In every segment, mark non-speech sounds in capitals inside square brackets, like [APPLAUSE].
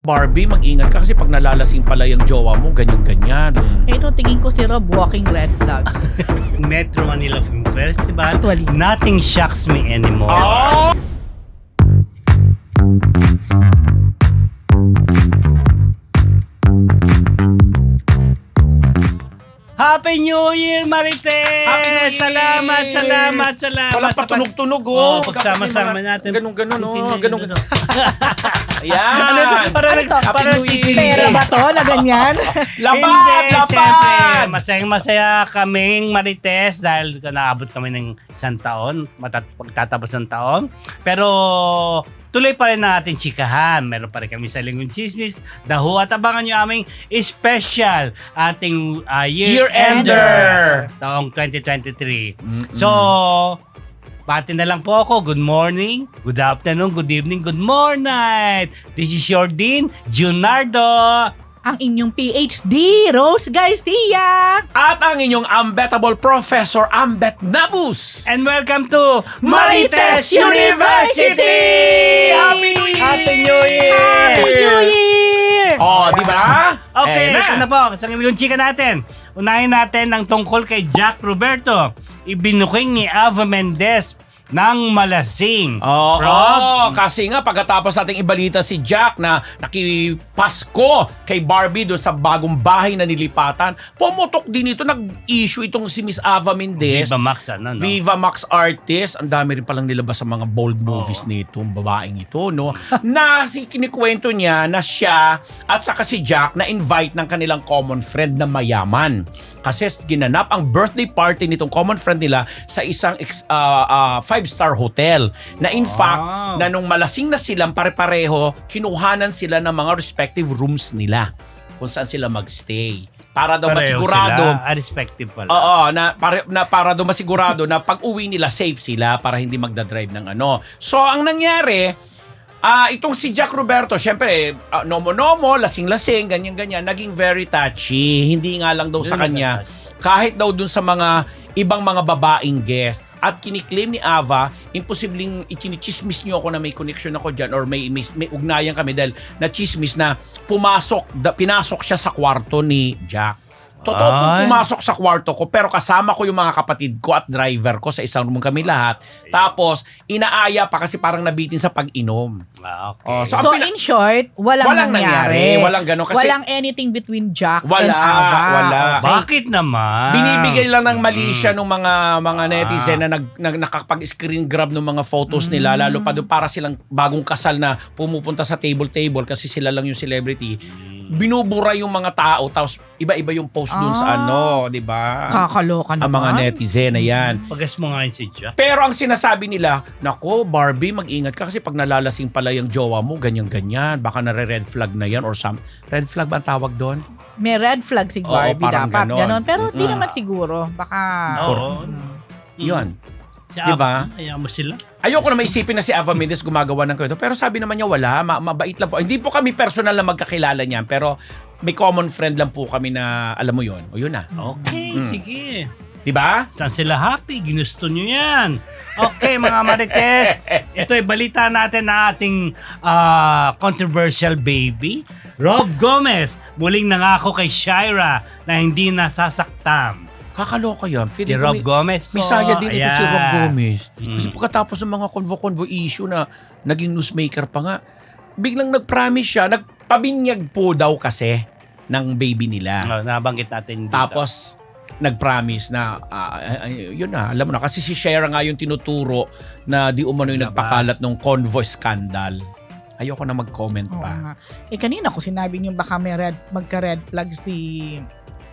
Barbie, mag-ingat ka kasi pag nalalasing pala yung jowa mo, ganyan-ganyan. Ito, tingin ko si Rob walking red flag. [LAUGHS] Metro Manila Film Festival. Actually. Nothing shocks me anymore. Oh! Happy New Year, Marites! Happy New Year! Salamat, salamat, salamat. Walang sa pag- patunog-tunog, Oo, oh. pagsama-sama natin. Ganun-ganun, oh. Ganun, [LAUGHS] Ganun-ganun. Ano Ayan. to? Parang, Ano to? parang Happy New Year. Pera ba to na ganyan? Lapad! Hindi, Lapad! masayang-masaya kaming Marites dahil naabot kami ng isang taon, matat pagtatapos ng taon. Pero tuloy pa rin ang ating chikahan. Meron pa rin kami sa Lingong Chismis, Daho at abangan nyo aming special ating uh, Year-ender. year-ender taong 2023. Mm-mm. So, Pati na lang po ako. Good morning, good afternoon, good evening, good morning. This is your Dean, Junardo. Ang inyong PhD, Rose Garcia! At ang inyong unbettable Professor Ambet Nabus. And welcome to Marites University! Happy New Year! Happy New Year! Happy New Year! Oh, di ba? Okay, Eh, ito na po. Sa yung chika natin. Unahin natin ang tungkol kay Jack Roberto. Ibinuking ni Ava Mendez ng malasing. Oo, Rob? kasi nga pagkatapos nating ibalita si Jack na nakipasko kay Barbie doon sa bagong bahay na nilipatan, pumutok din ito, nag-issue itong si Miss Ava Mendez. Viva Max, ano, no? Viva Max Artist, ang dami rin palang nilabas sa mga bold movies nito, ang babaeng ito, no? [LAUGHS] na si kinikwento niya na siya at saka si Jack na invite ng kanilang common friend na mayaman. Kasi ginanap ang birthday party nitong common friend nila sa isang ex- ah, ah, five-star hotel. Na in fact, Wow. na nung malasing na silang pare-pareho, kinuhanan sila ng mga respective rooms nila kung saan sila magstay. Para daw Pareho masigurado Sila, ah, respective pala. Oo, na para, na para daw masigurado na pag uwi nila safe sila para hindi magda-drive ng ano. So ang nangyari, ah itong si Jack Roberto, syempre, ah, nomo-nomo, lasing-lasing, ganyan-ganyan, naging very touchy. Hindi nga lang daw sa kanya, touchy. Kahit daw dun sa mga ibang mga babaeng guest. At kiniklaim ni Ava, imposibleng ikinichismis niyo ako na may connection ako dyan or may, may, may ugnayan kami dahil na chismis na pumasok, da, pinasok siya sa kwarto ni Jack. Totoo Ay. pumasok sa kwarto ko pero kasama ko yung mga kapatid ko at driver ko sa isang room kami lahat. Tapos inaaya pa kasi parang nabitin sa pag-inom. Ah, okay. Oh, so- So, in short, walang, Walang nangyari. nangyari. Walang ganun. Kasi- walang anything between Jack Wala, and Ava. wala. Okay. Bakit naman? Binibigay lang ng mali Mm. siya ng mga mga Ah. netizen na nag, nag nakapag-screen grab ng mga photos nila Mm. lalo pa doon para silang bagong kasal na pumupunta sa table-table kasi sila lang yung celebrity. Binubura yung mga tao tapos iba-iba yung post doon sa Ah. ano, 'di ba? Kakaloka naman. Ang mga netizen ayan. Pagas mo nga yun si Jack. Pero ang sinasabi nila, nako Barbie, mag-ingat ka kasi pag nalalasing pala yung jowa mo, ganyan-ganyan, baka nare-red flag na yan or some... Red flag ba ang tawag doon? May red flag si Oo, Barbie parang dapat. ganon. Ganon. Pero di Mm. naman siguro. Baka... Oo. Yun. Si Di ba? Hayaan mo sila. Ayoko na maisipin na si Ava Mendes gumagawa ng kwento. Pero sabi naman niya wala, ma- mabait lang po. Hindi po kami personal na magkakilala niyan, pero may common friend lang po kami na alam mo yon. O yun na. Okay, Mm. sige. Di ba? Saan sila happy? Ginusto nyo yan. Okay, mga marites. Ito ay balita natin na ating ah, controversial baby. Rob Gomez, muling nangako kay Shira na hindi nasasaktan. Kakaloka yan. Si Feeling ko Rob may- Gomez po. May saya din ito si. Rob Gomez. Mm. Kasi pagkatapos ng mga convo-convo issue na naging newsmaker pa nga, biglang nag-promise siya, nagpabinyag po daw kasi ng baby nila. Oh, nabanggit natin dito. Tapos, nag-promise na, ay- yun na, alam mo na, kasi si Shera nga yung tinuturo na di umano yung nagpakalat ng convoy scandal. Ayoko na mag-comment Oo pa. nga. Eh kanina ko sinabi niyo baka may red, magka-red flag si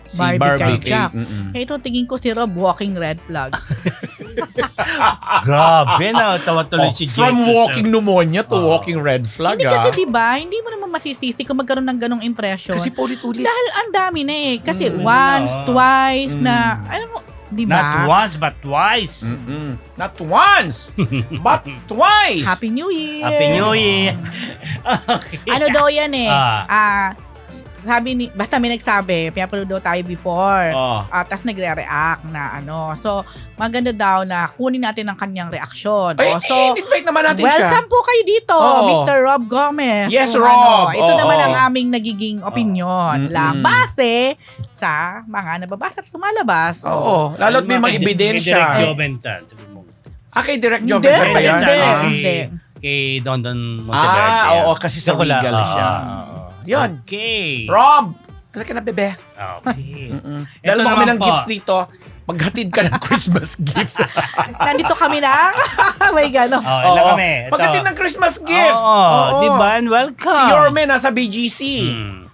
Si Barbie, Barbie, kay Jack. mm-mm. Eh ito tingin ko si Rob walking red flag. [LAUGHS] Grabe na, tawa tuloy Oh, si Jake. from walking pneumonia to Oh. walking red flag, hindi ah. kasi 'di ba, hindi mo naman masisisi kung magkaroon ng ganong impression. Kasi paulit-ulit. dahil ang dami na eh. Kasi Mm. once, Oo. twice Mm. na alam mo, 'di Not once, but twice. Mm-mm. Not once, [LAUGHS] but twice. Happy New Year. Happy New Year. okay. [LAUGHS] Ano daw yan eh? Ah. Ah, sabi ni, basta may nagsabi, pinapanood daw tayo before. Oh. at tapos nagre-react na ano. So, maganda daw na kunin natin ang kanyang reaksyon. Ay, O, so, invite naman natin siya. welcome po kayo dito, Oo. Mr. Rob Gomez. Yes, Kung Rob. Ano, ito Oo. naman ang aming nagiging opinion Mm-mm. lang. Base sa mga nababasa at lumalabas. Oo. Lalo't may mga ebidensya. Direk Joventan. Ah, kay Direct Hindi, Joven ba hindi, yan? hindi, Ah. hindi. Kay Don Don Monteverde. Ah, oo, kasi sa legal oo. siya. Yun. Okay. Rob! Halika na, bebe. Okay. [LAUGHS] Mm-mm. Dahil mo kami naman ng po. gifts dito, maghatid ka ng [LAUGHS] Christmas gifts. [LAUGHS] Nandito kami na. May gano'n. Oh, ilan Oo. kami? Ito. Maghatid ng Christmas gifts. Oo, di ba? And welcome. Si Yorme nasa BGC. Hmm.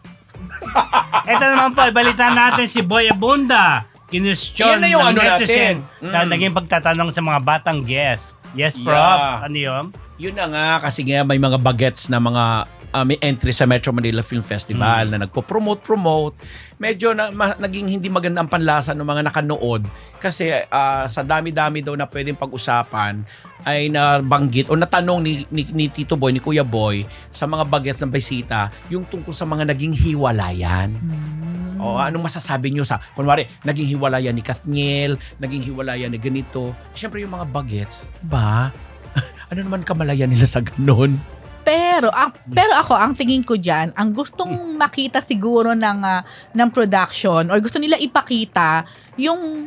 Ito naman po, balita natin si Boy Abunda. Kinestyon Yan na yung ng ano netizen natin. Mm. naging pagtatanong sa mga batang yes. Yes. Yeah. Ano yun? Yun na nga, kasi nga may mga bagets na mga ah, may entry sa Metro Manila Film Festival na nagpo-promote-promote. Medyo na, ma- naging hindi maganda ang panlasa ng mga nakanood kasi ah, sa dami-dami daw na pwedeng pag-usapan ay nabanggit o natanong ni, ni, ni Tito Boy, ni Kuya Boy sa mga bagets ng bisita yung tungkol sa mga naging hiwalayan. Hmm. O anong masasabi nyo sa, kunwari, naging hiwalayan ni Kathniel, naging hiwalayan ni ganito. Siyempre yung mga bagets, ba? [LAUGHS] ano naman kamalayan nila sa ganun? Pero ang pero ako ang tingin ko diyan, ang gustong makita siguro ng ah, ng production or gusto nila ipakita yung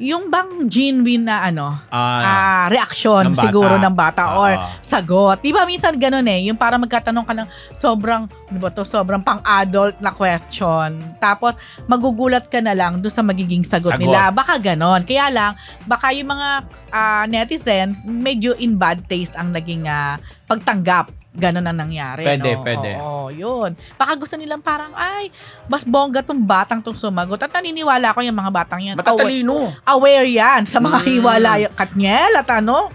yung bang genuine na ano, Ah, ah reaksyon ng bata. siguro ng bata or Oo. sagot. 'Di ba minsan ganun eh, yung para magkatanong ka ng sobrang ano ba to, sobrang pang-adult na question. Tapos magugulat ka na lang doon sa magiging sagot, Sagot. nila. Baka ganon. Kaya lang baka yung mga ah, netizens medyo in bad taste ang naging ah, pagtanggap. Ganon ang nangyari. Pwede, no? pwede. Oo, yun. Baka gusto nilang parang, ay, mas bongga tong batang tong sumagot. At naniniwala ko yung mga batang yan. Aware, matatalino. aware yan sa mga Mm. hiwalay. Katniel at ano?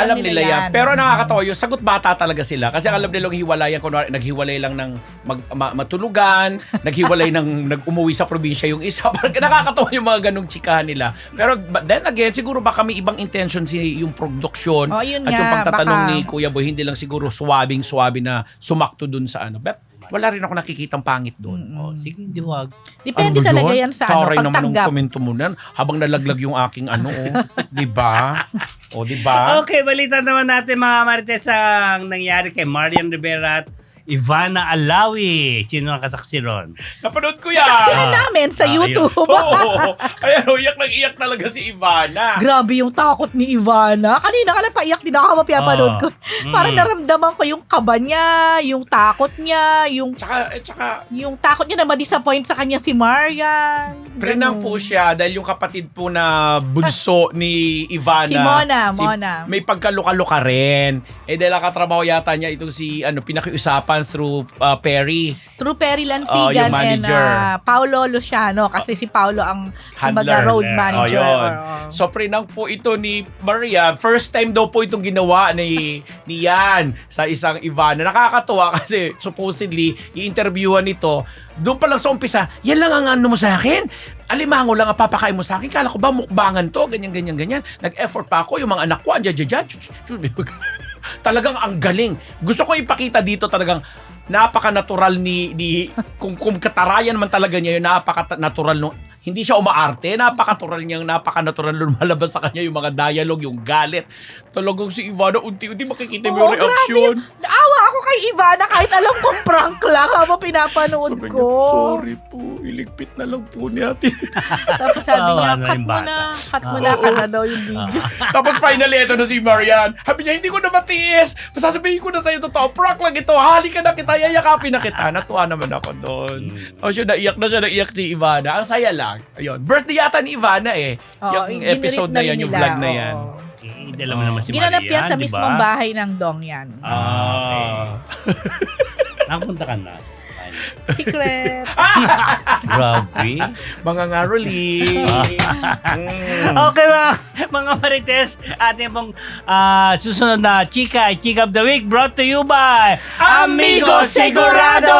Alam nila yan. Pero Mm. nakakatawa yung sagot bata talaga sila. Kasi alam nilang hiwalayan, kunwari, naghiwalay lang ng mag, ma- matulugan, [LAUGHS] naghiwalay ng nag-umuwi sa probinsya yung isa. [LAUGHS] Parang nakakatawa yung mga ganong chikahan nila. Pero then again, siguro baka may ibang intention si yung production Oh, yun at nga, yung pagtatanong baka- ni Kuya Boy, hindi lang siguro swabing-swabe na sumakto dun sa ano. But wala rin ako nakikitang pangit doon. Mm. Oh, sige, di wag. Depende Ano talaga yun? yan sa ano, Taray naman pagtanggap. komento mo nan habang nalaglag yung aking ano, oh. [LAUGHS] 'Di ba? O, 'di ba? Okay, balita naman natin mga marites ang nangyari kay Marian Rivera at Ivana Alawi. Sino ang kasaksi ron? Napanood ko yan. Saksihan namin sa Ah, YouTube. Oo. Ayan, oh, iyak nang iyak talaga si Ivana. Grabe yung takot ni Ivana. Kanina ka napaiyak din ako mapapanood ko. Mm. Parang naramdaman ko yung kaba niya, yung takot niya, yung Tsaka, eh, tsaka, yung takot niya na ma-disappoint sa kanya si Marian. Prenang Ganun. po siya dahil yung kapatid po na bunso ni Ivana. Si Mona, si- Mona. May pagkaluka-luka rin. Eh dahil nakatrabaho yata niya itong si ano pinakiusapan through uh, Perry. True Perry Oh, Lansigan yung and uh, Paolo Luciano kasi si Paolo ang kumbaga road Yeah. manager. Oh, yun. Oo. So prenang po ito ni Maria. First time daw po itong ginawa ni, ni Yan sa isang Ivana. Nakakatuwa kasi supposedly i-interviewan nito. Doon pa lang sa umpisa, yan lang ang ano mo sa akin. Alimango lang ang papakain mo sa akin. Kala ko ba mukbangan to? Ganyan, ganyan, ganyan. Nag-effort pa ako. Yung mga anak ko, andyan, dyan, dyan. Talagang ang galing. Gusto ko ipakita dito talagang napaka-natural ni, ni kung, kung katarayan man talaga niya yun, napaka-natural nung hindi siya umaarte, napaka-natural niyang napaka-natural lumalabas sa kanya yung mga dialogue, yung galit. Talagang si Ivana, unti-unti makikita mo Oo, yung reaksyon. Naawa ako kay Ivana kahit alam kong prank lang habang pinapanood Sabi ko. niya, sorry po, iligpit na lang po ni ate. [LAUGHS] Tapos sabi Tawa niya, na cut yung mo bata. na, cut mo na, cut na daw yung video. [LAUGHS] Tapos finally, ito na si Marian. Sabi niya, hindi ko na matiis. Sasabihin ko na sa'yo, totoo, prank lang ito. Hali ka na kita, yayakapin na kita. Natuwa naman ako doon. Mm. Oh, siya, naiyak na siya, naiyak si Ivana. Ang saya lang. Ayun. Birthday yata ni Ivana eh. Oo, yung episode na yan, rin yung vlog na yan. Eh, alam mo naman si Ginanap Marian, yan sa di ba? mismong bahay ng Dong yan. Ah. [LAUGHS] Napunta ka na. Secret. [LAUGHS] Grabe. Mga ngaroli. mm. [LAUGHS] Okay mga mga Marites, ating pong ah, susunod na Chika, Chika of the Week brought to you by Amigo Sigurado!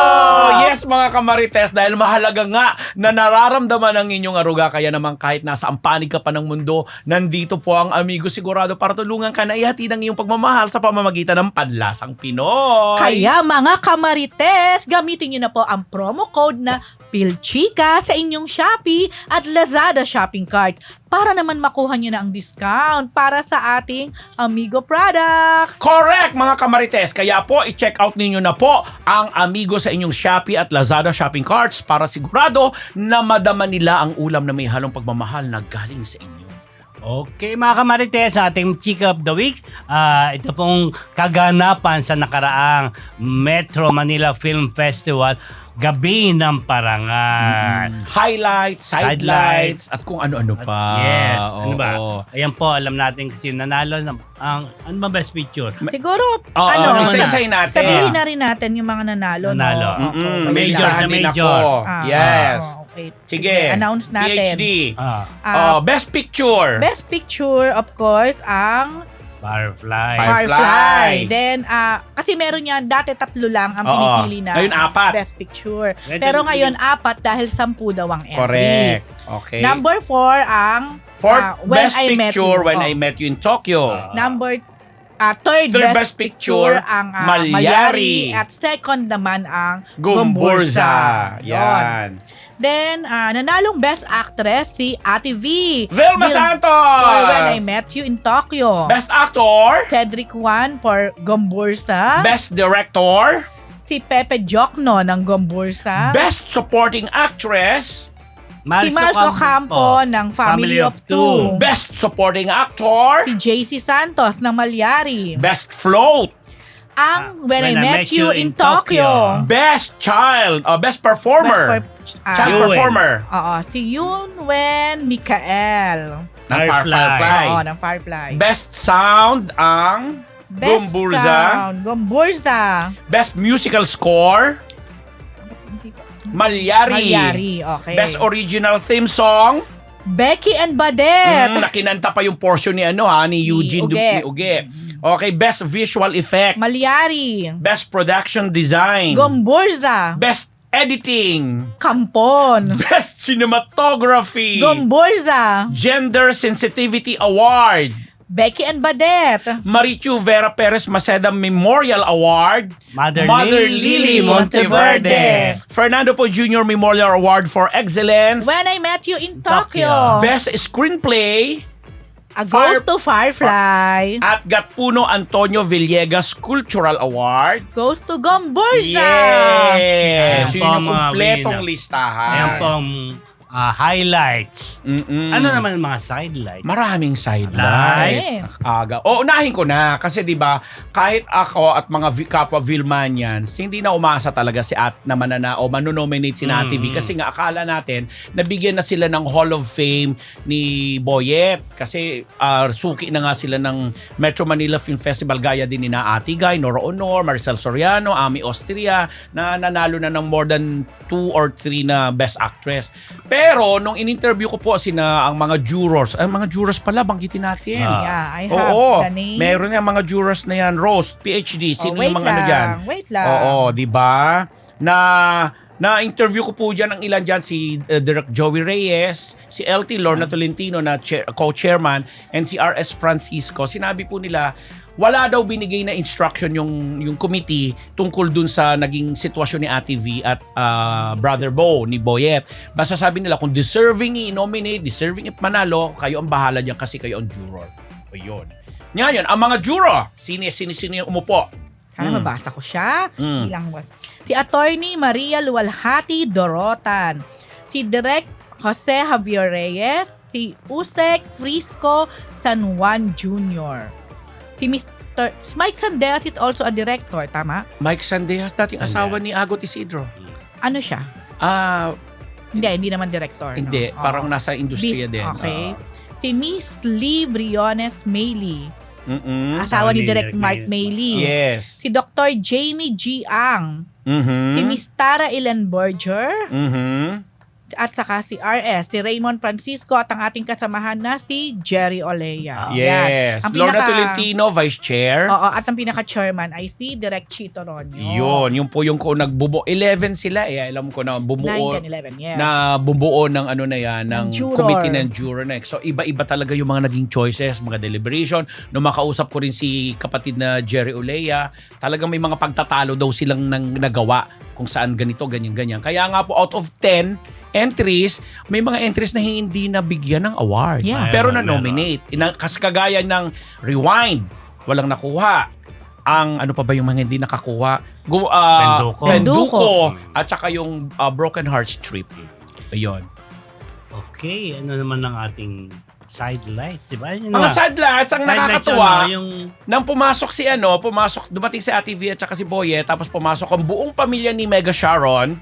Yes, mga kamarites, dahil mahalaga nga na nararamdaman ang inyong aruga, kaya naman kahit nasa ang panig ka pa ng mundo, nandito po ang Amigo Sigurado para tulungan ka na ihatid ang iyong pagmamahal sa pamamagitan ng panlasang Pinoy. Kaya mga kamarites, gamitin nyo na po ang promo code na PILCHICA sa inyong Shopee at Lazada shopping cart para naman makuha nyo na ang discount para sa ating Amigo products. Correct mga kamarites. Kaya po i-check out ninyo na po ang Amigo sa inyong Shopee at Lazada shopping carts para sigurado na madama nila ang ulam na may halong pagmamahal na galing sa inyo. Okay mga kamarites, sa ating Chika of the Week, ah, ito pong kaganapan sa nakaraang Metro Manila Film Festival, Gabi ng Parangal. Highlights, sidelights, at kung ano-ano pa. Yes, ano ba? Oo. Ayan po, alam natin kasi nanalo ng ang ano ba best picture? Siguro, Oo, ano, isa-isay natin. sabihin na rin natin yung mga nanalo. Nanalo. No? Mm-mm, Okay. Major sa major. Ah, yes. ah, okay. Sige. Announce natin. PhD. Ah, Ah, Oh, best picture. Best picture, of course, ang Firefly. Fire- Firefly. Firefly. Then, ah, kasi meron yan, dati tatlo lang ang Oo. pinipili na Ngayon, apat. Best Picture. Pwede Pero ngayon, apat dahil sampu daw ang entry. Correct. Okay. Number four, ang Fourth ah, When best I Met picture You. when Oh. I met you in Tokyo. Ah. number ah, third, Third best, best picture, picture, ang ah, Malyari. Malyari. At second naman ang Gumburza. Yun. Yan. Then, ah, nanalong best actress si Ate V. Vilma Vil- Santos. For When I Met You in Tokyo. Best actor. Cedric Juan for Gombursa. Best director. si Pepe Jokno ng Gombursa. Best supporting actress. si Marzo Campo ng Family, of Two. Best supporting actor. Si JC Santos ng Malyari. Best float. Ang When, I, Met, You in Tokyo. Best child. uh, best performer. Best per- ah, child Yun. performer. Oo, si Yun Wen Mikael. Ng Firefly. Firefly. Oo, ng Firefly. Best sound ang Best Gomburza. Sound, Gomburza. Best musical score. Malyari. Malyari, okay. Best original theme song. Becky and Badet. Mm, nakinanta pa yung portion ni ano ha, ni Eugene Uge. Uge. Okay, best visual effect. Malyari. Best production design. Gomburza. Best editing. Kampon. [LAUGHS] Best cinematography. Gomburza. Gender Sensitivity Award. Becky and Badet. Marichu Vera Perez Maceda Memorial Award. Mother, Lily Monteverde. Fernando Po Jr. Memorial Award for Excellence. When I Met You in Tokyo. Tokyo. Best Screenplay. A Fire- Ghost to Firefly. At Gatpuno Antonio Villegas Cultural Award. Goes to Gomburza. Yes! Ayan Yun po ang yung mga kumpletong winner. listahan. Ayan po ang ah, highlights. Mm-mm. Ano naman ang mga sidelights? Maraming Lights. sidelights. Aga. O, unahin ko na. Kasi di ba kahit ako at mga kapwa Vilmanians, hindi na umasa talaga si At na manana o manonominate si Nati V. Mm. Kasi nga akala natin, nabigyan na sila ng Hall of Fame ni Boyet. Kasi ah, suki na nga sila ng Metro Manila Film Festival gaya din ni na Ate Guy, Nora Honor, Marcel Soriano, Ami Austria, na nanalo na ng more than two or three na Best Actress. Pero, nung in-interview ko po sina ang mga jurors, ay mga jurors pala, banggitin natin. Ah. Yeah, I have Oo, the names. meron nga mga jurors na yan. Rose, PhD, Oh, sino wait yung mga ano lang, dyan? Wait lang. Oo, di ba? Na na-interview ko po dyan ang ilan dyan, si uh, Direk Joey Reyes, si LT Lorna Tolentino na chair- co-chairman, and si RS Francisco. Sinabi po nila, wala daw binigay na instruction yung yung committee tungkol dun sa naging sitwasyon ni Ate V at ah, Brother Bo ni Boyet. Basta sabi nila kung deserving i-nominate, deserving i-manalo, kayo ang bahala diyan kasi kayo ang juror. O yun. Ngayon, ang mga juror, sino sino sino yung umupo? Sana Mm. mabasa ko siya. Mm. Bilang Si Attorney Maria Luwalhati Dorotan. Si Direk Jose Javier Reyes. Si Usek Frisco San Juan Jr. Si Mr. Si Mike Sandeas is also a director, tama? Mike Sandejas, dating Sandejas. asawa ni Agot Isidro. Ano siya? Ah, Hindi, hindi naman director. no? hindi, Oo. parang nasa industriya Bis- din. Okay. Si Miss Lee Briones Mayley. Mm-mm. Asawa ni Direk Mark May- Mayley. Yes. Si Dr. Jamie G. Ang. Mhm. Si Miss Tara Ellen Berger. Mhm. At saka si RS, si Raymond Francisco at ang ating kasamahan na si Jerry Olea. Ah. Yan. Yes. Ang Lorna pinaka- Tolentino, Vice Chair. Oo, at ang pinaka-chairman ay si Direk Chito Ronyo. Yun, yung po yung ko nagbubuo. 11 sila eh. Alam ko na 9, bumuo 10, 11, yes. na bumuo ng ano na yan, ng juror. committee ng juror na. So iba-iba talaga yung mga naging choices, mga deliberation. Nung makausap ko rin si kapatid na Jerry Olea, talagang may mga pagtatalo daw silang nang nagawa kung saan ganito, ganyan, ganyan. Kaya nga po out of 10 entries, may mga entries na hindi nabigyan ng award. Yeah. Pero na-nominate. Ina- Kas kagaya ng Rewind, walang nakuha. Ang ano pa ba yung mga hindi nakakuha? Go, ah, Penduko. Penduko. At saka yung ah, Broken Hearts Trip. Ayun. Okay, ano naman ang ating sidelights, di ba? Yun Mga na. sadlats, ang Sidelights nakakatuwa, yun, no? yung nang pumasok si ano, pumasok, dumating si Ate V at saka si Boye, tapos pumasok ang buong pamilya ni Mega Sharon,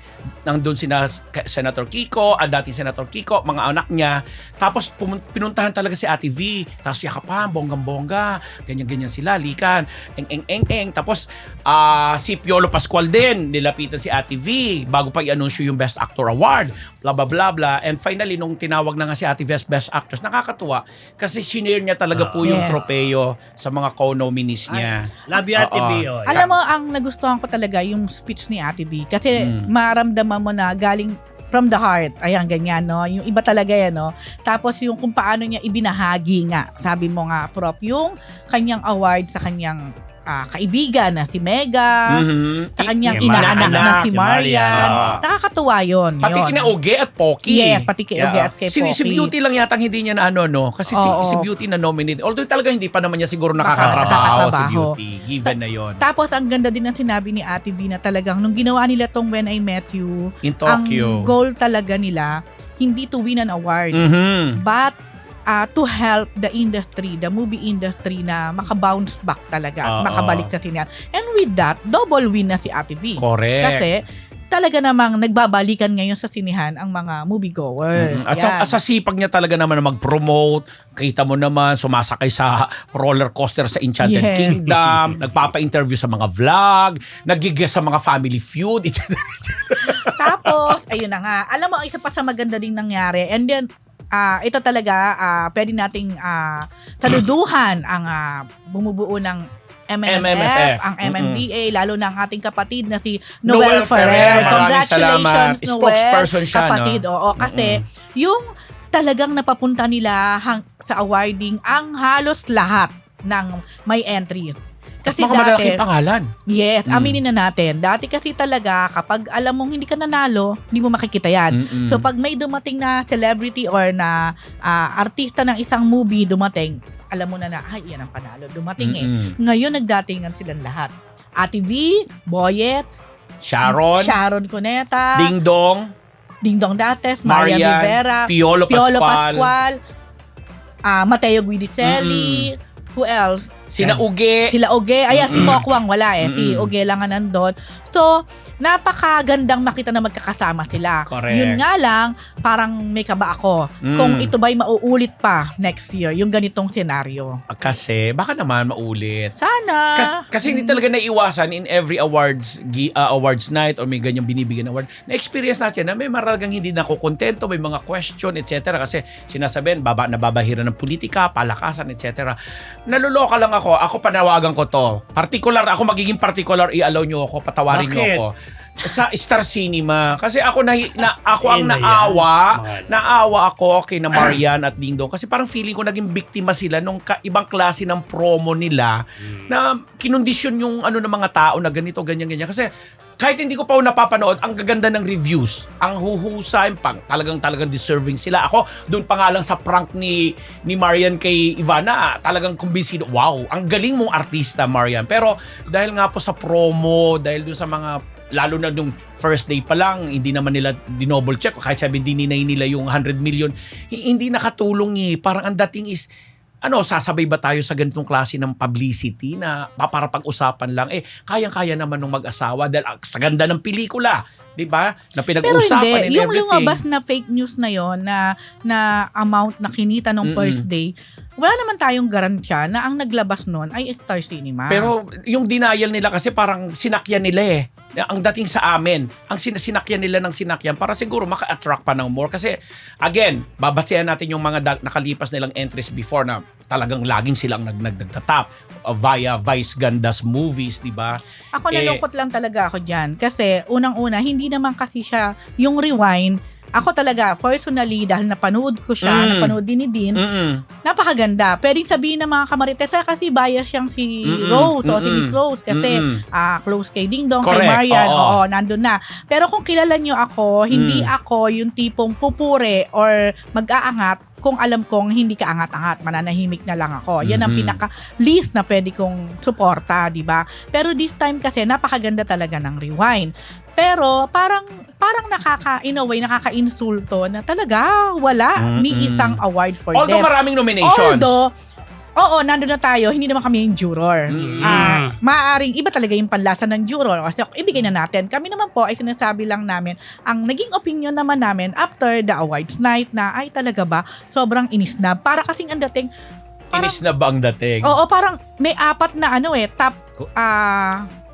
nandun sina Senator Kiko, at dating Senator Kiko, mga anak niya, tapos pinuntahan talaga si Ate V, tapos yakapan, bonggang-bongga, ganyan-ganyan sila, likan, eng eng eng eng, tapos ah, si Piolo Pascual din, nilapitan si Ate V, bago pa i-anunsyo yung Best Actor Award, bla bla bla bla, and finally, nung tinawag na nga si Ate V as Best Actress, nakakatuwa, kasi sinare niya talaga po yung Yes. tropeyo sa mga co-nominees niya. Love you, Ate. B. oh. Alam mo, ang nagustuhan ko talaga yung speech ni Ate B. Kasi Mm. maramdaman mo na galing from the heart. Ayan, ganyan, no? Yung iba talaga yan, no? Tapos yung kung paano niya ibinahagi nga. Sabi mo nga, Prof, yung kanyang award sa kanyang ah, kaibigan na si Mega, Mhm. sa kanyang Si inaanak Marian. na si Si Marian. Ah. Nakakatuwa yun. Pati yun. kina Oge at Poki. Yes, pati kay Oge at kay si, si Poki. Beauty lang yata hindi niya na ano, no? Kasi si, Oo. si Beauty na nominated. Although talaga hindi pa naman niya siguro Baka nakakatrabaho si nakakatrabaho. Beauty. Given na yon Tapos ang ganda din ng sinabi ni Ate B na talagang nung ginawa nila tong When I Met You, In ang Tokyo. goal talaga nila hindi to win an award Mhm. but uh, to help the industry, the movie industry na makabounce back talaga, Oo. makabalik sa sinihan. And with that, double win na si Ate V. Correct. Kasi talaga namang nagbabalikan ngayon sa sinihan ang mga moviegoers. Mhm. At sa, sa sipag niya talaga naman na mag-promote, kita mo naman, sumasakay sa roller coaster sa Enchanted Yes. Kingdom, [LAUGHS] nagpapa-interview sa mga vlog, nagigis sa mga family feud, etc. Tapos, ayun na nga. Alam mo, isa pa sa maganda ding nangyari. And then, ah, ito talaga, ah, pwede nating ah, saluduhan ang ah, bumubuo ng MMF, MMFF. ang. MMDA, lalo na ang ating kapatid na si Noel Noel, Ferrer. Ferrer. Congratulations, salamat. Noel. Spokesperson siya, no? kapatid, oo. Kasi, yung talagang napapunta nila hang, sa awarding ang halos lahat ng may entries. Kasi mga dati, malalaking pangalan. Yes, Mm. aminin na natin. Dati kasi talaga, kapag alam mong hindi ka nanalo, hindi mo makikita yan. Mm-mm. So pag may dumating na celebrity or na ah, artista ng isang movie dumating, alam mo na na, ay, yan ang panalo. Dumating eh. Mm-mm. Ngayon, nagdatingan silang lahat. Ate V, Boyet, Sharon, Sharon Cuneta, Ding Dong, Ding Dong Dates, Maria Marian, Rivera, Piolo, Piolo Pascual, Pascual, ah, Mateo Guidicelli, who else? Sina Uge. Sila Oge, ayan si Mm-mm. Mokwang wala eh, si. Oge lang nga nandun. So, napakagandang makita na magkakasama sila. Correct. Yun nga lang, parang may kaba ako. Mm. Kung ito ba'y mauulit pa next year, yung ganitong senaryo. Kasi, baka naman maulit. Sana. Kas, kasi hindi talaga naiiwasan in every awards gi- uh, awards night or may ganyang binibigyan award. Na-experience natin na may maragang hindi nakukontento, may mga question, etc. Kasi sinasabihin, baba, nababahiran ng politika, palakasan, etc. Naluloka lang ako. Ako panawagan ko to. Particular, ako magiging particular, i-allow nyo ako, patawarin nyo Bakit? ako. Sa Star Cinema. Kasi ako na, na ako ang naawa, naawa ako kay na Marian at Ding Dong. Kasi parang feeling ko naging biktima sila nung ka- ibang klase ng promo nila Mm. na kinondisyon yung ano ng mga tao na ganito, ganyan, ganyan. Kasi kahit hindi ko pa napapanood, ang gaganda ng reviews. Ang huhusay, pang, talagang talagang deserving sila. Ako, doon pa nga lang sa prank ni ni Marian kay Ivana, talagang kumbinsido, wow, ang galing mong artista, Marian. Pero dahil nga po sa promo, dahil doon sa mga lalo na nung first day pa lang, hindi naman nila dinoble check. Kahit sabi hindi ninay nila yung 100 million, hi- hindi nakatulong eh. Parang ang dating is, ano, sasabay ba tayo sa ganitong klase ng publicity na pa- para pag-usapan lang? Eh, kayang-kaya naman ng mag-asawa dahil ah, sa ganda ng pelikula, di ba? Na Pero pinag-uusapan and hindi, yung everything. lumabas na fake news na yon na na amount na kinita nung Mm-mm. first day, wala naman tayong garansya na ang naglabas nun ay Star Cinema. Pero yung denial nila kasi parang sinakyan nila eh. Ang dating sa amin, ang sin- sinakyan nila ng sinakyan para siguro maka-attract pa ng more. Kasi, again, babasehan natin yung mga nakalipas nilang entries before na talagang laging silang nag nagtatap uh, via Vice Gandas movies, di ba? Ako Eh, nalungkot lang talaga ako dyan. Kasi unang-una, hindi naman kasi siya yung rewind. Ako talaga, personally, dahil napanood ko siya, Mm. napanood din ni Dean, Mm-mm. napakaganda. Pwedeng sabihin ng mga kamarites, "Ah, kasi bias siyang si Mm-mm. Rose o si. Miss Rose kasi Mm-mm. ah close kay Ding Dong, Correct, kay Marian, oo. oo. nandun na. Pero kung kilala nyo ako, hindi Mm. ako yung tipong pupure or mag-aangat kung alam kong hindi ka angat-angat, mananahimik na lang ako. Yan ang Mhm. pinaka-least na pwede kong suporta, di ba? Pero this time kasi, napakaganda talaga ng rewind. Pero parang parang nakaka in a way nakaka-insulto na talaga wala Mm-mm. ni isang award for Although them. maraming nominations. Although, oo, nandun na tayo, hindi naman kami yung juror. Mm. Ah, maaaring iba talaga yung panlasa ng juror. Kasi ibigay na natin. Kami naman po ay sinasabi lang namin, ang naging opinion naman namin after the awards night na, ay talaga ba, sobrang inisnab. Para kasing ang dating, parang, Inis na ba ang dating? oo, parang may apat na ano eh, top, ah, top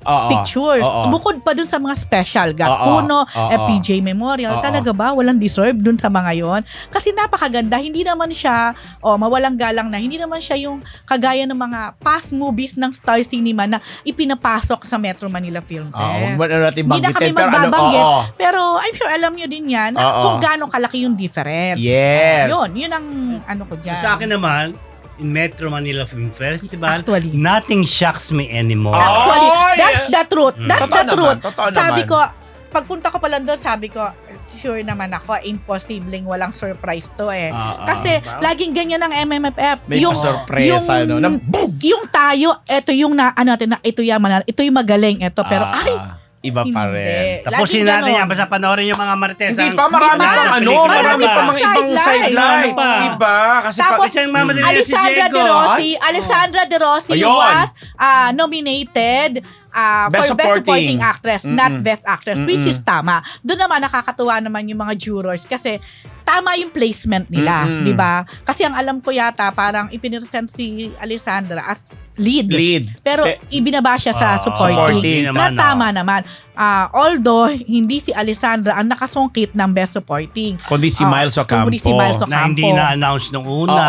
Oo. pictures. Oo. Bukod pa dun sa mga special, Oo. Gatuno, Oo. FPJ Memorial, Oo. talaga ba walang deserve dun sa mga yon? Kasi napakaganda, hindi naman siya, oh, mawalang galang na, hindi naman siya yung kagaya ng mga past movies ng Star Cinema na ipinapasok sa Metro Manila Film Fest. huwag na natin Hindi na kami pero ano, magbabanggit. oo. Pero I'm sure alam nyo din yan Oo. kung gaano kalaki yung difference. Yes. Yun, yun ang ano ko dyan. Sa akin naman, in Metro Manila Film Festival, Actually. nothing shocks me anymore. Actually, Oy! that's the truth. Mm. That's Totoo the naman, truth. totoo Sabi naman. ko, pagpunta ko pa lang doon, sabi ko, sure naman ako, imposibleng walang surprise to eh. Ah, ah. Kasi laging ganyan ang MMFF. may yung, pasorpresa, no? Na, boom! yung tayo, eto yung na, ano natin, na, ito yung, manan- ito yung magaling, ito. Pero, Ah, ay, iba pa hindi. rin. Tapusin Laging natin ganon. yan. Basta panoorin yung mga Marites. Hindi pa, marami Hindi pa. pang ano, marami pa. pa mga ibang Sidelights. sidelights, Ano pa? di ba? Kasi Tapos, pa, Kasi yung Mama Maria si Alessandra Diego. De Rossi, Alessandra De Rossi Ayun. was ah, nominated ah, Best for Best Supporting. Supporting Actress, Mm-mm. not Best Actress, which Mm-mm. is tama. Doon naman nakakatuwa naman yung mga jurors kasi tama yung placement nila, Mm-mm. di ba? Kasi ang alam ko yata parang ipinresent si Alessandra as lead. lead. Pero Pe- ibinaba siya sa Ah, supporting. supporting Na naman, tama naman. Ah, although, hindi si Alessandra ang nakasungkit ng Best Supporting. Kundi si Ah, Miles Ocampo. kundi si Miles na hindi Ocampo. na-announce nung Oo. una.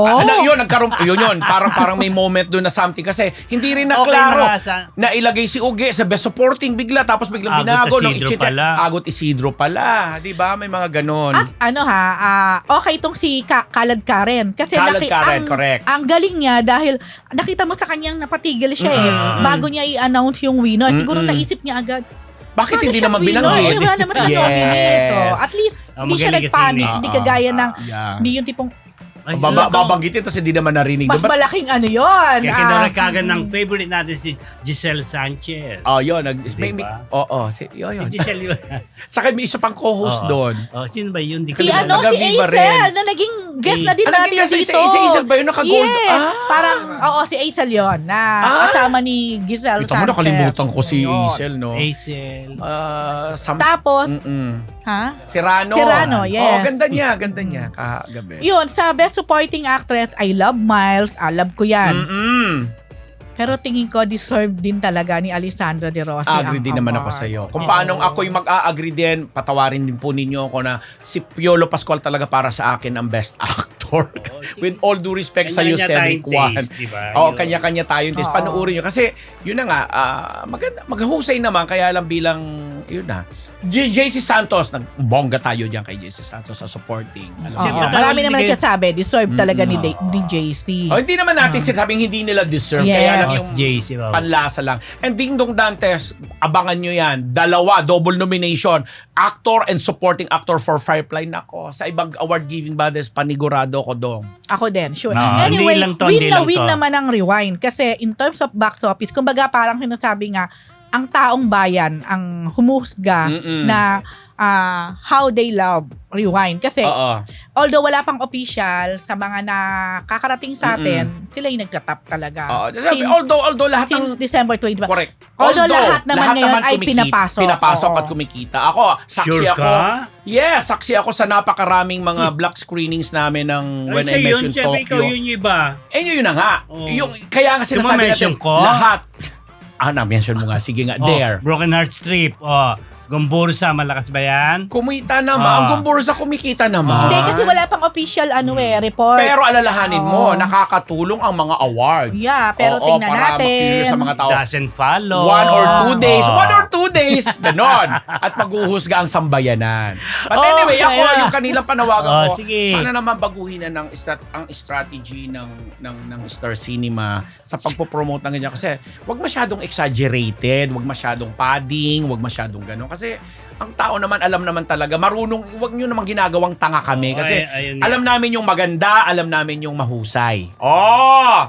Oo. Ano, yun, nagkaroon, yun yun. Parang, parang may moment doon na something kasi hindi rin na Okay klaro na na ilagay si Uge sa best supporting bigla tapos biglang Agot binago nung Isidro pala. Agot Isidro pala. Di ba? May mga ganon. At ano ha, ah, okay itong si Ka- Kalad Karen. Kasi Kalad naki- Karen, ang, correct. ang galing niya dahil nakita mo sa kanyang napatigil siya eh. Mm-mm. Bago niya i-announce yung winner. Siguro Mm-mm. naisip niya agad, Bakit "Paano hindi naman binanggit? Eh, wala naman [LAUGHS] yes. Oh, At least, Ah, hindi siya nagpanic. eh. Hindi kagaya ng, Yeah. hindi yung tipong, Ay, Baba, babanggitin tapos hindi naman narinig. mas Diba? malaking ano yun. Kaya ah, kinarakagan ng favorite natin si Giselle Sanchez. Oh, yun. Nag, may, may, Diba? oh, oh, si, yun, yun. Si Giselle yun. [LAUGHS] Saka may isa pang co-host Oo. doon. oh, sino ba yun? Di ko si na- ano, si Aisel, rin. na naging guest na din Ah, natin naging kasi dito. si Aisel ba yun? Naka-gold? Yes. Ah. Parang, oo, si Aisel yun, na Ah. kasama ni Giselle Ito mo, Sanchez. nakalimutan ko si Yun. Isel, no? Hazel. Ah, sam- Tapos, Mm-mm. Ha? Serrano. Serrano, yes. Oh, ganda niya, ganda niya. Kagabi. Yun, sa Best Supporting Actress, I love Miles. Love ko yan. Mm-mm. Pero tingin ko, deserve din talaga ni Alessandra De Rossi Agree ang din naman ako sa iyo. Kung paano ako'y mag-a-agree din, patawarin din po ninyo ako na si Piolo Pascual talaga para sa akin ang best [LAUGHS] actor. With all due respect sa iyo, Kanya-kanya Cedric tayong Juan. taste, diba? Oo, Yun. kanya-kanya tayong taste. Oo. Panuorin nyo. Kasi, yun na nga, ah, maganda, maghusay naman, kaya lang bilang, yun na. J- JC Santos, nagbongga tayo dyan kay JC Santos sa supporting. Alam mo Oo, Siyempre, marami naman kayo- nagsasabi, deserve talaga ni. Da- ni JC. Oh, hindi naman natin sinasabing hindi nila deserve. Yes. Kaya lang Oh, yung si JC, wow. panlasa lang. And Ding Dong Dantes, abangan nyo yan. Dalawa, double nomination. Actor and supporting actor for Firefly. Nako, sa ibang award-giving bodies, panigurado ko dong. Ako din, sure. No, anyway, hindi lang to, win hindi na lang win to. naman ang rewind. Kasi in terms of box office, kumbaga parang sinasabi nga, ang taong bayan ang humusga Mm-mm. na ah, how they love rewind. Kasi Oo. although wala pang official sa mga nakakarating sa atin, sila yung nagtatap talaga. Oo. Since, although, although lahat ng... since December 20. Correct. Although lahat naman ngayon ay pinapasok. Pinapasok Oo. at kumikita. Ako, saksi Sure ako. ka? Yes, saksi ako sa napakaraming mga black screenings namin ng When I Met yun, You in siyempre ikaw Tokyo. yun yung iba. Eh, yun na nga. Oo. Yung, kaya nga sinasabi Tumamention natin, ko? lahat. Ah, na-mention mo nga. Sige nga, Oh, there. Broken Heart Strip. Oh, Gombursa, malakas ba yan? Kumita naman. Ah. Ang gumbursa kumikita naman. Hindi, kasi wala pang official ano eh, report. Pero alalahanin mo, Oo. nakakatulong ang mga awards. yeah, pero Oo, tingnan para natin. sa mga tao. Doesn't follow. One or two days. Oh. One or two [LAUGHS] days. Ganon. At maghuhusga ang sambayanan. But Oh, anyway, ako, kaya- yung kanilang panawagan Oh, ko, sige. sana naman baguhin na ng strat- ang strategy ng, ng, ng Star Cinema sa pagpopromote ng ganyan. Kasi wag masyadong exaggerated, wag masyadong padding, wag masyadong ganon. Kasi ang tao naman, alam naman talaga, marunong, wag nyo naman ginagawang tanga kami. Kasi Ay, ayun nga. alam namin yung maganda, alam namin yung mahusay. Oh!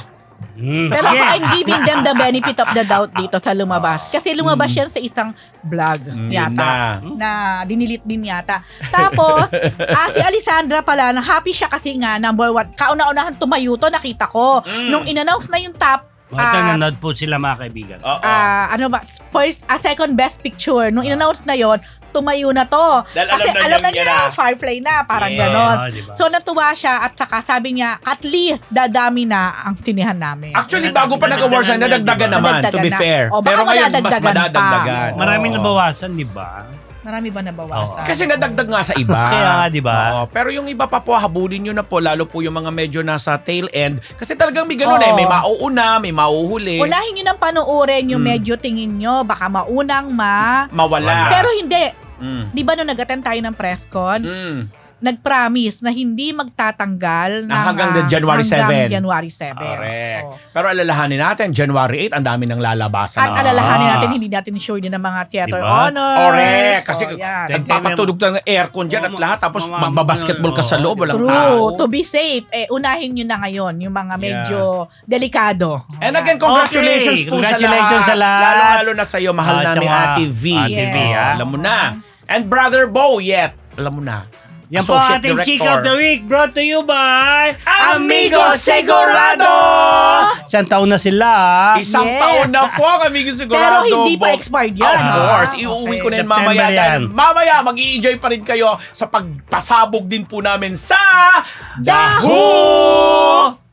Hmm, Pero ako, I'm giving them the benefit of the doubt dito sa lumabas. Kasi lumabas yan sa isang vlog Mm, yun yata. na. Na dinilit din yata. Tapos, [LAUGHS] ah, si Alessandra pala, na happy siya kasi nga, number one, kauna-unahan tumayo to, nakita ko. Mm. Nung in-announce na yung top, Oh, ito, ah, nanood po sila mga kaibigan. Oo. ah, ano ba, first, a second best picture. Nung in-announce na yon tumayo na to. Dahil Kasi alam na alam na niya na. Firefly na, parang Yes. ganon. Oh, diba? So natuwa siya at saka sabi niya, at least dadami na ang sinihan namin. Actually, bago pa nag-awards na, nadagdagan naman, to be fair. O, Pero ngayon, mas madadagdagan Oo. nabawasan, di ba? Marami ba nabawasan? Kasi nadagdag nga sa iba. [LAUGHS] Kaya nga, di ba? Oo, pero yung iba pa po, habulin nyo na po, lalo po yung mga medyo nasa tail end. Kasi talagang may ganun Oo. eh, may mauuna, may mauhuli, Unahin nyo ng panuorin yung Mm. medyo tingin nyo, baka maunang ma... mawala. Pero hindi. Mm. Di ba nung nag-attend tayo ng press con, Mm. Nag-promise na hindi magtatanggal ng, Ah, hanggang ah, January hanggang 7. January 7. Correct. Oo. Pero alalahanin natin, January 8, ang dami ng lalabasan. At na alalahanin natin, hindi natin sure din ng mga theater Diba? honors. Correct. Kasi So, yan. nagpapatulog ng aircon dyan at Oo, lahat. Tapos mga- magbabasketball ka sa oo, loob. Walang True. tao. To be safe, eh, unahin nyo na ngayon yung mga medyo delikado. And again, congratulations Okay, po congratulations sa sa lahat. lahat. Lalo-lalo na sa iyo, mahal Ah, namin tsaka Ate V. Ate V, ah. Alam mo na. And Brother Bo, yet. Alam mo na. Yan po ang ating Director. Chick of the Week brought to you by Amigo Segurado! Isang taon na sila. Isang Yes. taon na po ang Amigo Pero hindi pa expired yan. Of course. Ah, Iuwi okay. ko na yun September mamaya. yan. Dahil mamaya, mag enjoy pa rin kayo sa pagpasabog din po namin sa! Daho!